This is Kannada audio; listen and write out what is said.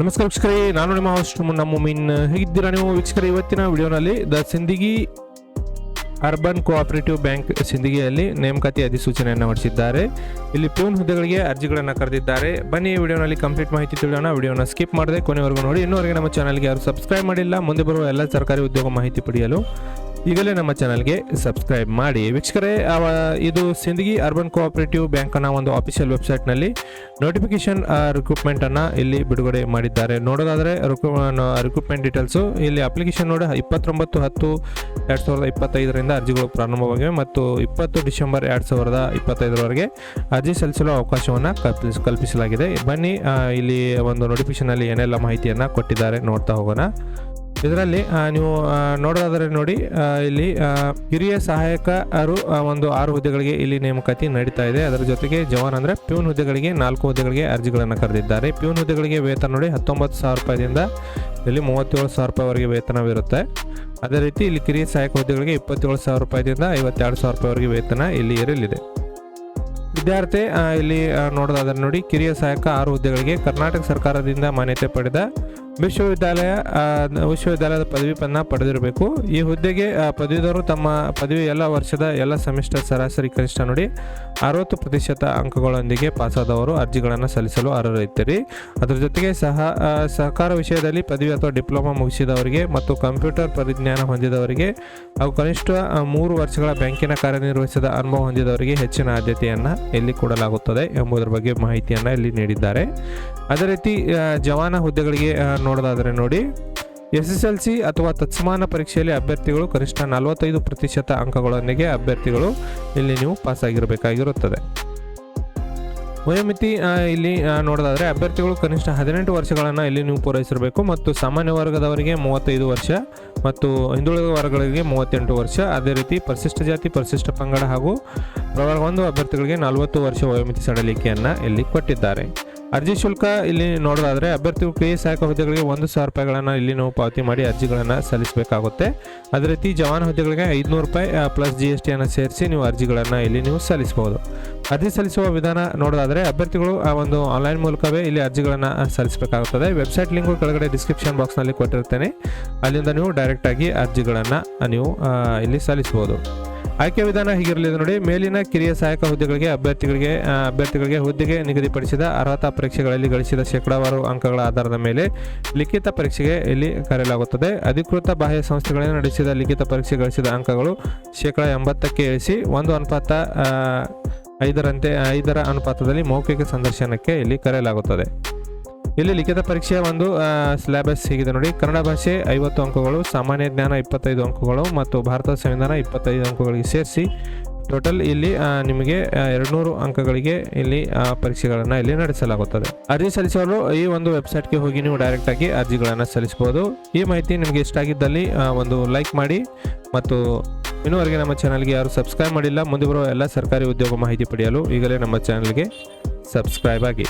ನಮಸ್ಕಾರ ವೀಕ್ಷಕರೇ, ನಾನು ನಿಮ್ಮ ಹೋಸ್ಟ್ ನಮ್ಮ ಮೀನ್ ಹೇಗಿದ್ದೀರಾ ನೀವು ವೀಕ್ಷಕರೇ ಇವತ್ತಿನ ವಿಡಿಯೋನಲ್ಲಿ the Sindagi urban cooperative bank ಸಿಂದಗಿಯಲ್ಲಿ ನೇಮಕಾತಿ ಅಧಿಸೂಚನೆಯನ್ನು ಹೊರಡಿಸಿದ್ದಾರೆ. ಇಲ್ಲಿ ಪ್ಯೂನ್ ಹುದ್ದೆಗಳಿಗೆ ಅರ್ಜಿಗಳನ್ನು ಕರೆದಿದ್ದಾರೆ. ಬನ್ನಿ ವಿಡಿಯೋನಲ್ಲಿ ಕಂಪ್ಲೀಟ್ ಮಾಹಿತಿ ತಿಳಿಯೋಣ. ವಿಡಿಯೋನ ಸ್ಕಿಪ್ ಮಾಡದೆ ಕೊನೆವರೆಗೂ ನೋಡಿ. ಇನ್ನೂವರೆಗೆ ನಮ್ಮ ಚಾನಲ್ಗೆ ಯಾರು ಸಬ್ಸ್ಕ್ರೈಬ್ ಮಾಡಿಲ್ಲ, ಮುಂದೆ ಬರುವ ಎಲ್ಲ ಸರ್ಕಾರಿ ಉದ್ಯೋಗ ಮಾಹಿತಿ ಪಡೆಯಲು ಈಗಲೇ ನಮ್ಮ ಚಾನಲ್ಗೆ ಸಬ್ಸ್ಕ್ರೈಬ್ ಮಾಡಿ. ವೀಕ್ಷಕರೇ ಇದು ಸಿಂದಗಿ ಅರ್ಬನ್ ಕೋಆಪರೇಟಿವ್ ಬ್ಯಾಂಕ್ನ ಒಂದು ಅಫಿಷಿಯಲ್ ವೆಬ್ಸೈಟ್ನಲ್ಲಿ ನೋಟಿಫಿಕೇಶನ್ ರಿಕ್ರೂಟ್ಮೆಂಟನ್ನು ಇಲ್ಲಿ ಬಿಡುಗಡೆ ಮಾಡಿದ್ದಾರೆ. ನೋಡೋದಾದರೆ ರಿಕ್ರೂಟ್ಮೆಂಟ್ ಡೀಟೇಲ್ಸು ಇಲ್ಲಿ ಅಪ್ಲಿಕೇಶನ್ ನೋಡಿ, ಇಪ್ಪತ್ತೊಂಬತ್ತು ಹತ್ತು ಎರಡು ಸಾವಿರದ ಇಪ್ಪತ್ತೈದರಿಂದ ಅರ್ಜಿಗಳು ಪ್ರಾರಂಭವಾಗಿವೆ ಮತ್ತು ಇಪ್ಪತ್ತು ಡಿಸೆಂಬರ್ ಎರಡು ಸಾವಿರದ ಇಪ್ಪತ್ತೈದರವರೆಗೆ ಅರ್ಜಿ ಸಲ್ಲಿಸಲು ಅವಕಾಶವನ್ನು ಕಲ್ಪಿಸ್, ಕಲ್ಪಿಸಲಾಗಿದೆ. ಬನ್ನಿ ಇಲ್ಲಿ ಒಂದು ನೋಟಿಫಿಕೇಶನಲ್ಲಿ ಏನೆಲ್ಲ ಮಾಹಿತಿಯನ್ನು ಕೊಟ್ಟಿದ್ದಾರೆ ನೋಡ್ತಾ ಹೋಗೋಣ. ಇದರಲ್ಲಿ ನೀವು ನೋಡೋದಾದರೆ ನೋಡಿ ಇಲ್ಲಿ ಹಿರಿಯ ಸಹಾಯಕರು ಒಂದು ಆರು ಹುದ್ದೆಗಳಿಗೆ ಇಲ್ಲಿ ನೇಮಕಾತಿ ನಡೀತಾ ಇದೆ. ಅದರ ಜೊತೆಗೆ ಜವಾನ್ ಅಂದರೆ ಪ್ಯೂನ್ ಹುದ್ದೆಗಳಿಗೆ ನಾಲ್ಕು ಹುದ್ದೆಗಳಿಗೆ ಅರ್ಜಿಗಳನ್ನು ಕರೆದಿದ್ದಾರೆ. ಪ್ಯೂನ್ ಹುದ್ದೆಗಳಿಗೆ ವೇತನ ನೋಡಿ ಹತ್ತೊಂಬತ್ತು ಸಾವಿರ ರೂಪಾಯಿದಿಂದ ಇಲ್ಲಿ ಮೂವತ್ತೇಳು ಸಾವಿರ ರೂಪಾಯಿವರೆಗೆ ವೇತನವಿರುತ್ತೆ. ಅದೇ ರೀತಿ ಇಲ್ಲಿ ಕಿರಿಯ ಸಹಾಯಕ ಹುದ್ದೆಗಳಿಗೆ ಇಪ್ಪತ್ತೇಳು ಸಾವಿರ ರೂಪಾಯಿದಿಂದ ಐವತ್ತೆರಡು ಸಾವಿರ ರೂಪಾಯಿವರೆಗೆ ವೇತನ ಇಲ್ಲಿ ಇರಲಿದೆ ವಿದ್ಯಾರ್ಥಿ ಇಲ್ಲಿ ನೋಡೋದಾದ್ರೆ ನೋಡಿ, ಕಿರಿಯ ಸಹಾಯಕ ಆರು ಹುದ್ದೆಗಳಿಗೆ ಕರ್ನಾಟಕ ಸರ್ಕಾರದಿಂದ ಮಾನ್ಯತೆ ಪಡೆದ ವಿಶ್ವವಿದ್ಯಾಲಯ ವಿಶ್ವವಿದ್ಯಾಲಯದ ಪದವಿಯನ್ನು ಪಡೆದಿರಬೇಕು. ಈ ಹುದ್ದೆಗೆ ಪದವಿದಾರರು ತಮ್ಮ ಪದವಿ ಎಲ್ಲ ವರ್ಷದ ಎಲ್ಲ ಸೆಮಿಸ್ಟರ್ ಸರಾಸರಿ ಕನಿಷ್ಠ ನೋಡಿ ಅರವತ್ತು ಪ್ರತಿಶತ ಅಂಕಗಳೊಂದಿಗೆ ಪಾಸಾದವರು ಅರ್ಜಿಗಳನ್ನು ಸಲ್ಲಿಸಲು ಅರ್ಹರಿದ್ದೀರಿ. ಅದರ ಜೊತೆಗೆ ಸಹ ಸಹಕಾರ ವಿಷಯದಲ್ಲಿ ಪದವಿ ಅಥವಾ ಡಿಪ್ಲೊಮಾ ಮುಗಿಸಿದವರಿಗೆ ಮತ್ತು ಕಂಪ್ಯೂಟರ್ ಪರಿಜ್ಞಾನ ಹೊಂದಿದವರಿಗೆ ಹಾಗೂ ಕನಿಷ್ಠ ಮೂರು ವರ್ಷಗಳ ಬ್ಯಾಂಕಿನ ಕಾರ್ಯನಿರ್ವಹಿಸಿದ ಅನುಭವ ಹೊಂದಿದವರಿಗೆ ಹೆಚ್ಚಿನ ಆದ್ಯತೆಯನ್ನು ಇಲ್ಲಿ ಕೊಡಲಾಗುತ್ತದೆ ಎಂಬುದರ ಬಗ್ಗೆ ಮಾಹಿತಿಯನ್ನು ಇಲ್ಲಿ ನೀಡಿದ್ದಾರೆ. ಅದೇ ರೀತಿ ಜವಾನ ಹುದ್ದೆಗಳಿಗೆ ನೋಡೋದಾದರೆ ನೋಡಿ, ಎಸ್ ಎಸ್ ಎಲ್ ಸಿ ಅಥವಾ ತತ್ಸಮಾನ ಪರೀಕ್ಷೆಯಲ್ಲಿ ಅಭ್ಯರ್ಥಿಗಳು ಕನಿಷ್ಠ ನಲವತ್ತೈದು ಪ್ರತಿಶತ ಅಂಕಗಳೊಂದಿಗೆ ಅಭ್ಯರ್ಥಿಗಳು ಇಲ್ಲಿ ನೀವು ಪಾಸಾಗಿರಬೇಕಾಗಿರುತ್ತದೆ. ವಯೋಮಿತಿ ಇಲ್ಲಿ ನೋಡೋದಾದರೆ ಅಭ್ಯರ್ಥಿಗಳು ಕನಿಷ್ಠ ಹದಿನೆಂಟು ವರ್ಷಗಳನ್ನು ಇಲ್ಲಿ ನೀವು ಪೂರೈಸಿರಬೇಕು ಮತ್ತು ಸಾಮಾನ್ಯ ವರ್ಗದವರಿಗೆ ಮೂವತ್ತೈದು ವರ್ಷ ಮತ್ತು ಹಿಂದುಳಿದ ವರ್ಗಗಳಿಗೆ ಮೂವತ್ತೆಂಟು ವರ್ಷ. ಅದೇ ರೀತಿ ಪರಿಶಿಷ್ಟ ಜಾತಿ, ಪರಿಶಿಷ್ಟ ಪಂಗಡ ಹಾಗೂ ಪ್ರವರ್ಗ ಒಂದು ಅಭ್ಯರ್ಥಿಗಳಿಗೆ ನಲವತ್ತು ವರ್ಷ ವಯೋಮಿತಿ ಸಡಲಿಕೆಯನ್ನು ಇಲ್ಲಿ ಕೊಟ್ಟಿದ್ದಾರೆ. ಅರ್ಜಿ ಶುಲ್ಕ ಇಲ್ಲಿ ನೋಡೋದಾದರೆ ಅಭ್ಯರ್ಥಿಗಳು ಕ್ರಿಯೆ ಸಹಾಯಕ ಹುದ್ದೆಗಳಿಗೆ ಒಂದು ಸಾವಿರ ರೂಪಾಯಿಗಳನ್ನು ಇಲ್ಲಿ ನಾವು ಪಾವತಿ ಮಾಡಿ ಅರ್ಜಿಗಳನ್ನು ಸಲ್ಲಿಸಬೇಕಾಗುತ್ತೆ. ಅದೇ ರೀತಿ ಜವಾನ್ ಹುದ್ದೆಗಳಿಗೆ ಐದುನೂರು ರೂಪಾಯಿ ಪ್ಲಸ್ ಜಿ ಎಸ್ ಟಿಯನ್ನು ಸೇರಿಸಿ ನೀವು ಅರ್ಜಿಗಳನ್ನು ಇಲ್ಲಿ ನೀವು ಸಲ್ಲಿಸಬಹುದು ಅರ್ಜಿ ಸಲ್ಲಿಸುವ ವಿಧಾನ ನೋಡೋದಾದರೆ ಅಭ್ಯರ್ಥಿಗಳು ಆ ಒಂದು ಆನ್ಲೈನ್ ಮೂಲಕವೇ ಇಲ್ಲಿ ಅರ್ಜಿಗಳನ್ನು ಸಲ್ಲಿಸಬೇಕಾಗುತ್ತದೆ. ವೆಬ್ಸೈಟ್ ಲಿಂಕ್ ಕೆಳಗಡೆ ಡಿಸ್ಕ್ರಿಪ್ಷನ್ ಬಾಕ್ಸ್ನಲ್ಲಿ ಕೊಟ್ಟಿರ್ತೇನೆ ಅಲ್ಲಿಂದ ನೀವು ಡೈರೆಕ್ಟಾಗಿ ಅರ್ಜಿಗಳನ್ನು ನೀವು ಇಲ್ಲಿ ಸಲ್ಲಿಸಬಹುದು ಆಯ್ಕೆ ವಿಧಾನ ಹೀಗಿರಲಿದೆ ನೋಡಿ, ಮೇಲಿನ ಕಿರಿಯ ಸಹಾಯಕ ಹುದ್ದೆಗಳಿಗೆ ಅಭ್ಯರ್ಥಿಗಳಿಗೆ ಅಭ್ಯರ್ಥಿಗಳಿಗೆ ಹುದ್ದೆಗೆ ನಿಗದಿಪಡಿಸಿದ ಅರ್ಹತಾ ಪರೀಕ್ಷೆಗಳಲ್ಲಿ ಗಳಿಸಿದ ಶೇಕಡಾವಾರು ಅಂಕಗಳ ಆಧಾರದ ಮೇಲೆ ಲಿಖಿತ ಪರೀಕ್ಷೆಗೆ ಇಲ್ಲಿ ಕರೆಯಲಾಗುತ್ತದೆ. ಅಧಿಕೃತ ಬಾಹ್ಯ ಸಂಸ್ಥೆಗಳಿಂದ ನಡೆಸಿದ ಲಿಖಿತ ಪರೀಕ್ಷೆ ಗಳಿಸಿದ ಅಂಕಗಳು ಶೇಕಡ ಎಂಬತ್ತಕ್ಕೆ ಇಳಿಸಿ, ಒಂದು ಅನುಪಾತ ಐದರಂತೆ, ಐದರ ಅನುಪಾತದಲ್ಲಿ ಮೌಖಿಕ ಸಂದರ್ಶನಕ್ಕೆ ಇಲ್ಲಿ ಕರೆಯಲಾಗುತ್ತದೆ. ಇಲ್ಲಿ ಲಿಖಿತ ಪರೀಕ್ಷೆಯ ಒಂದು ಸಿಲೆಬಸ್ ಹೀಗಿದೆ ನೋಡಿ. ಕನ್ನಡ ಭಾಷೆ ಐವತ್ತು ಅಂಕಗಳು, ಸಾಮಾನ್ಯ ಜ್ಞಾನ ಇಪ್ಪತ್ತೈದು ಅಂಕಗಳು ಮತ್ತು ಭಾರತ ಸಂವಿಧಾನ ಇಪ್ಪತ್ತೈದು ಅಂಕಗಳಿಗೆ ಸೇರಿಸಿ ಟೋಟಲ್ ಇಲ್ಲಿ ನಿಮಗೆ ಎರಡುನೂರು ಅಂಕಗಳಿಗೆ ಇಲ್ಲಿ ಪರೀಕ್ಷೆಗಳನ್ನು ಇಲ್ಲಿ ನಡೆಸಲಾಗುತ್ತದೆ. ಅರ್ಜಿ ಸಲ್ಲಿಸಲು ಈ ಒಂದು ವೆಬ್ಸೈಟ್ಗೆ ಹೋಗಿ ನೀವು ಡೈರೆಕ್ಟಾಗಿ ಅರ್ಜಿಗಳನ್ನು ಸಲ್ಲಿಸಬಹುದು. ಈ ಮಾಹಿತಿ ನಿಮಗೆ ಇಷ್ಟ ಆಗಿದ್ದಲ್ಲಿ ಒಂದು ಲೈಕ್ ಮಾಡಿ ಮತ್ತು ಇನ್ನೂವರೆಗೆ ನಮ್ಮ ಚಾನಲ್ಗೆ ಯಾರು ಸಬ್ಸ್ಕ್ರೈಬ್ ಮಾಡಿಲ್ಲ, ಮುಂದೆ ಬರುವ ಎಲ್ಲ ಸರ್ಕಾರಿ ಉದ್ಯೋಗ ಮಾಹಿತಿ ಪಡೆಯಲು ಈಗಲೇ ನಮ್ಮ ಚಾನಲ್ಗೆ ಸಬ್ಸ್ಕ್ರೈಬ್ ಆಗಿ.